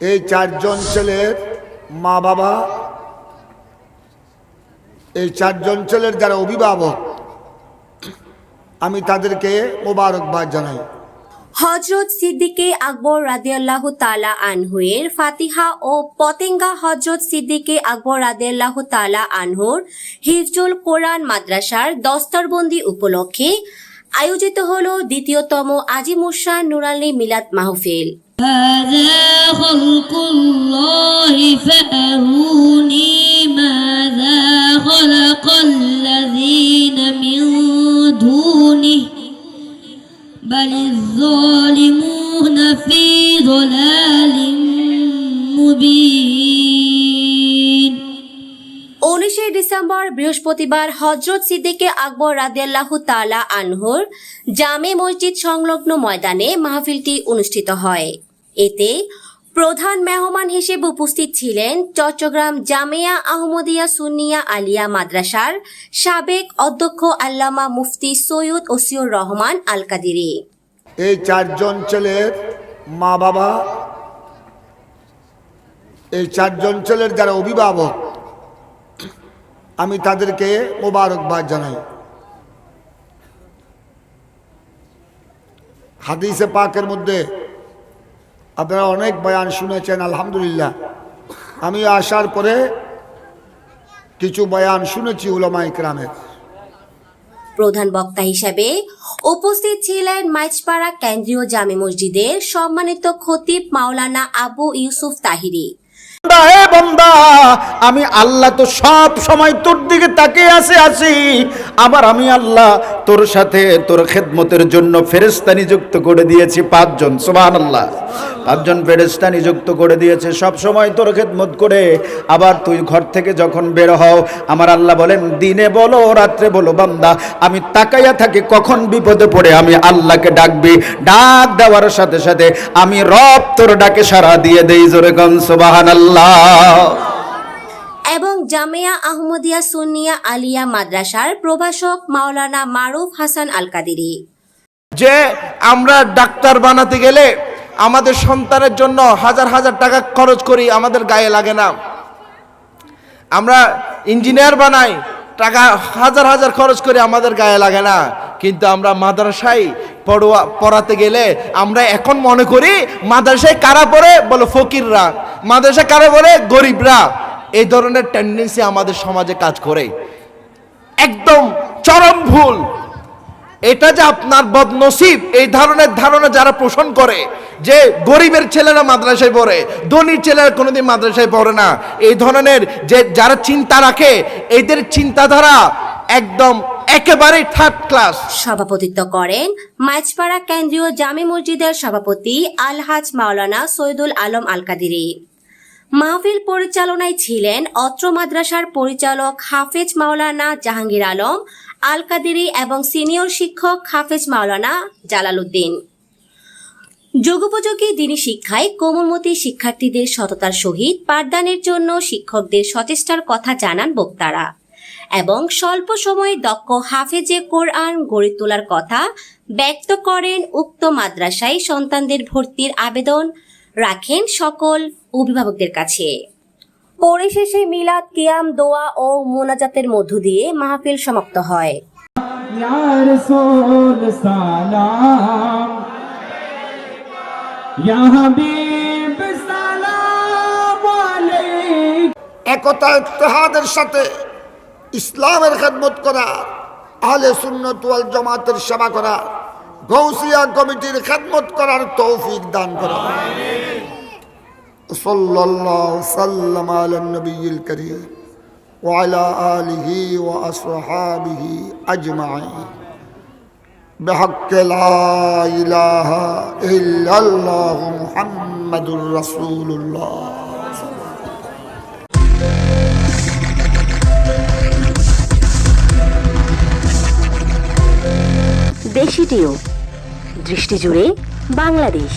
এই চারজন ছেলের মা বাবা, এই চারজন ছেলের যারা অভিভাবক, আমি তাদেরকে মোবারকবাদ জানাই। হজরত সিদ্দিকে আকবর রাদিয়াল্লাহু তালা আনহুয়ের ফাতিহা ও পতেঙ্গা হজরত সিদ্দিকে আকবর রাদিয়াল্লাহু তালা আনহুর হিফজুল কোরআন মাদ্রাসার দস্তরবন্দি উপলক্ষে আয়োজিত হল দ্বিতীয়তম আজিমুসান নুরালি মিলাদ মাহফিল। هذا خلق الله فأروني ماذا خلق الذين من دونه بل الظالمون في ضلال مبين উনিশে ডিসেম্বর বৃহস্পতিবার হজরত সিদ্দিকে আকবর রাদিয়াল্লাহু তালা আনহুর জামে মসজিদ সংলগ্ন ময়দানে মাহফিলটি অনুষ্ঠিত হয় এতে প্রধান মেহমান হিসেবে উপস্থিত ছিলেন চট্টগ্রাম জামিয়া আহমদিয়া সুনিয়া আলিয়া মাদ্রাসার সাবেক অধ্যক্ষ আল্লামা মুফতি সৈয়দ ওসিউর রহমান আল কাদিরি এই চারজন ছেলের মা বাবা এই চারজন ছেলের যারা অভিভাবক, আমি তাদেরকে মোবারকবাদ জানাই। হাদিসে পাকের মধ্যে আপনারা অনেক বয়ান শুনেছেন আলহামদুলিল্লাহ। আমি আসার পরে কিছু বয়ান শুনেছি উলামা ইকরামের প্রধান বক্তা হিসেবে উপস্থিত ছিলেন মাইজপাড়া কেন্দ্রীয় জামে মসজিদের সম্মানিত খতিব মাওলানা আবু ইউসুফ তাহিরি। বান্দা, হে বান্দা আমি আল্লাহ তো সব সময় তোর দিকে তাকিয়ে আসে আসি আবার আমি আল্লাহ তোর সাথে, তোর খেদমতের জন্য ফেরেস্তা নিযুক্ত করে দিয়েছি পাঁচজন সোবান আল্লাহ পাঁচজন ফেরেস্তা নিযুক্ত করে দিয়েছে, সব সময় তোর খেদমত করে। আবার তুই ঘর থেকে যখন বের হও, আমার আল্লাহ বলেন, দিনে বলো, রাত্রে বলো, বান্দা, আমি তাকাইয়া থাকি কখন বিপদে পড়ে, আমি আল্লাহকে ডাকবি। ডাক দেওয়ার সাথে সাথে আমি রব তোর ডাকে সারা দিয়ে দেই, জোরে গন সোবাহান আল্লাহ এবং জামিয়া আহমদিয়া সুন্নিয়া আলিয়া মাদ্রাসার প্রভাষক মাওলানা মারুফ হাসান আল কাদিরি যে আমরা ডাক্তার বানাতে গেলে আমাদের সন্তানের জন্য হাজার হাজার টাকা খরচ করি, আমাদের গায়ে লাগে না। আমরা ইঞ্জিনিয়ার বানাই, টাকা হাজার হাজার খরচ করি, আমাদের গায়ে লাগে না। কিন্তু আমরা মাদ্রাসায় পড়ুয়া, পড়াতে গেলে আমরা এখন মনে করি, মাদ্রাসায় কারা পড়ে? বলো ফকিররা। মাদ্রাসায় কারা পড়ে? গরিবরা। এই ধরনের টেন্ডেন্সি আমাদের সমাজে কাজ করে। একদম চরম ভুল। এটা যে আপনার বদনসিব, এই ধরনের ধারণা যারা পোষণ করে যে গরিবের ছেলেরা মাদ্রাসায় পড়ে, ধনীর ছেলেরা কোনোদিন মাদ্রাসায় পড়ে না, এই ধরনের যে যারা চিন্তা রাখে, এদের চিন্তাধারা একদম একেবারেই থার্ড ক্লাস সভাপতিত্ব করেন মাইজপাড়া কেন্দ্রীয় জামে মসজিদের সভাপতি আলহাজ মাওলানা সৈয়দুল আলম আল কাদিরি মাহফিল পরিচালনায় ছিলেন অত্র মাদ্রাসার পরিচালক হাফেজ মাওলানা জাহাঙ্গীর আলম আল কাদিরি এবং সিনিয়র শিক্ষক হাফেজ মাওলানা জালালউদ্দিন। যুগোপযোগী দিনী শিক্ষায় কোমলমতি শিক্ষার্থীদের সততার সহিত পাঠদানের জন্য শিক্ষকদের সচেষ্টার কথা জানান বক্তারা এবং স্বল্প সময়ে দক্ষ হাফেজে কোরআন গড়ে তোলার কথা ব্যক্ত করেন উক্ত মাদ্রাসায় সন্তানদের ভর্তির আবেদন রাখেন সকল অভিভাবকদের কাছে। পরিশেষে মিলাদ কিয়াম দোয়া ও মোনাজাতের মধ্য দিয়ে মাহফিল সমাপ্ত হয়। একতা ইত্তেহাদের সাথে ইসলামের খেদমত করা আহলে সুন্নত জমাতের সেবা করা গৌসিয়া কমিটির খেদমত করার তৌফিক দান করা সাল্লাল্লাহু সাল্লাম আলা নবিয়িল করিম وعلى آله وأصحابه أجمعين بحق لا إله إلا الله محمد رسول الله দেশি টিউব দৃষ্টি জুড়ে বাংলাদেশ।